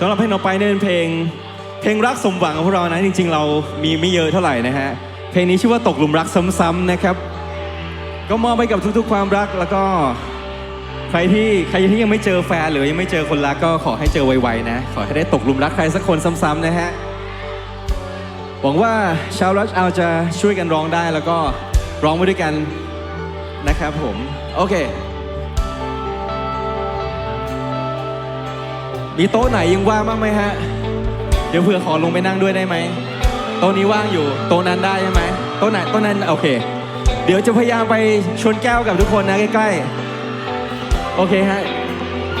สำหรับเพลงต่อไปเนี่ยเป็นเพลง เพลงรักสมหวังของพวกเรานะจริง ๆ เรามีไม่เยอะเท่าไหร่นะฮะเพลงนี้ชื่อว่าตกหลุมรักซ้ำๆนะครับ ก็มอบให้กับทุกๆ ความรักแล้วก็ใครที่ใครที่ยังไม่เจอแฟนหรือยังไม่เจอคนรักก็ขอให้เจอไวๆนะ ขอให้ได้ตกหลุมรักใครสักคนซ้ำๆนะฮะหวังว่าชาวรัชเอาจะช่วยกันร้องได้แล้วก็ร้องไปด้วยกันนะครับผม โอเค มีโต๊ะไหนยังว่างบ้างไหมฮะ เดี๋ยวเผื่อขอลงไปนั่งด้วยได้ไหมโต๊ะนี้ว่างอยู่ โต๊ะนั้นได้ใช่ไหมโต๊ะไหนโต๊ะนั้นโอเค เดี๋ยวจะพยายามไปชนแก้วกับทุกคนนะใกล้ๆ โอเคฮะ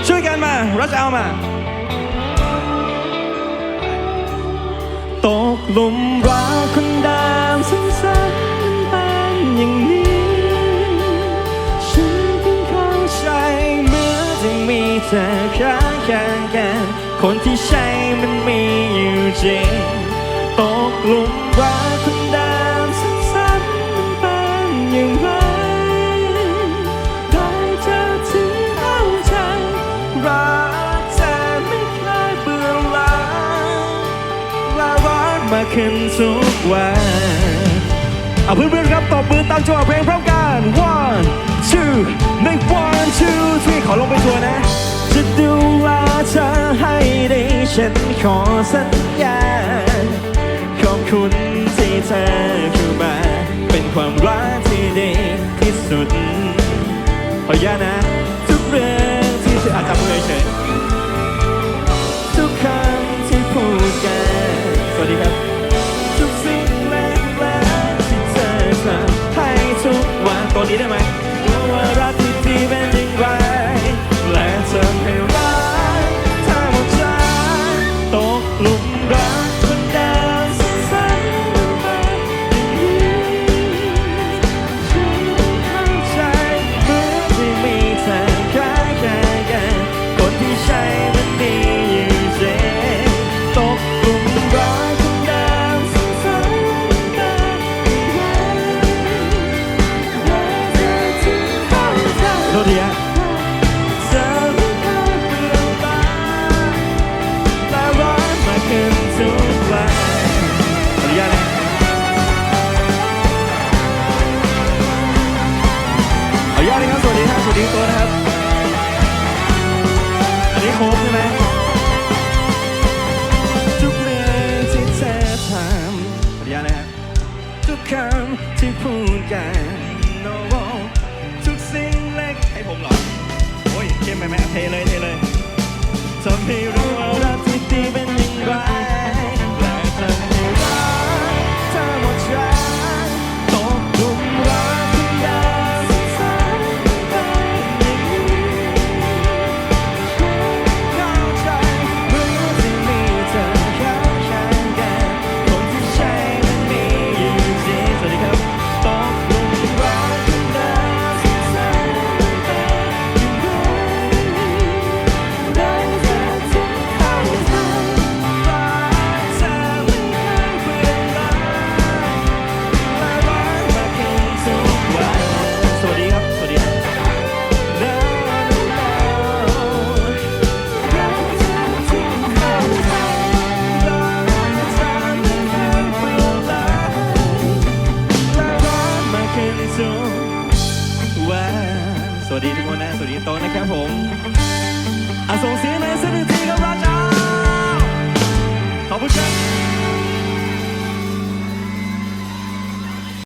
ช่วยกันมา รัชเอามา ตกหลุมรักคนเดิมซ้ำๆเป็นอย่างนี้ ฉันเพิ่งเข้าใจเมื่อจะมีเธอข้าง ข้างกัน คนที่ใช่มันมีอยู่จริง ตกหลุมรักคนเดิมซ้ำๆเป็นอย่างไรได้เธอถึงเข้าใจรักเธอไม่เคยเบื่อหลายและรักมาขึ้นทุกวันเอาเพื่อนๆครับตบมือตามจังหวะเพลงพร้อมกัน one two หนึ่ง one two three ขอลงไปทัวนะ จะดูแลเธอให้ดีฉันขอสัญญา ขอบคุณที่เธอเข้ามา เป็นความรักที่ดีที่สุด ขออนุญาตนะ ทุกเรื่องที่เธออาจจะมือเฉยทุกคำที่พูดกัน สวัสดีครับ ทุกสิ่งเล็กๆที่เธอทำให้ทุกวันตอนนี้ได้ไหม ครบใช่ไหมทุกเรื่องที่เธอทำขออนุญาตนะครับทุกคำที่พูดกันโน้ทุกสิ่งเล็กให้ผมเหรอ โอ้ยเข้มไปไหมเทเลยเทเลยทำให้รู้ว่ารักที่ดีเป็น วัสดีทุกคนนะ สวัสดีโต๊ะนะครับผมอะส่งเสียงหน่อยสักหนึ่งทีครับราชาขอ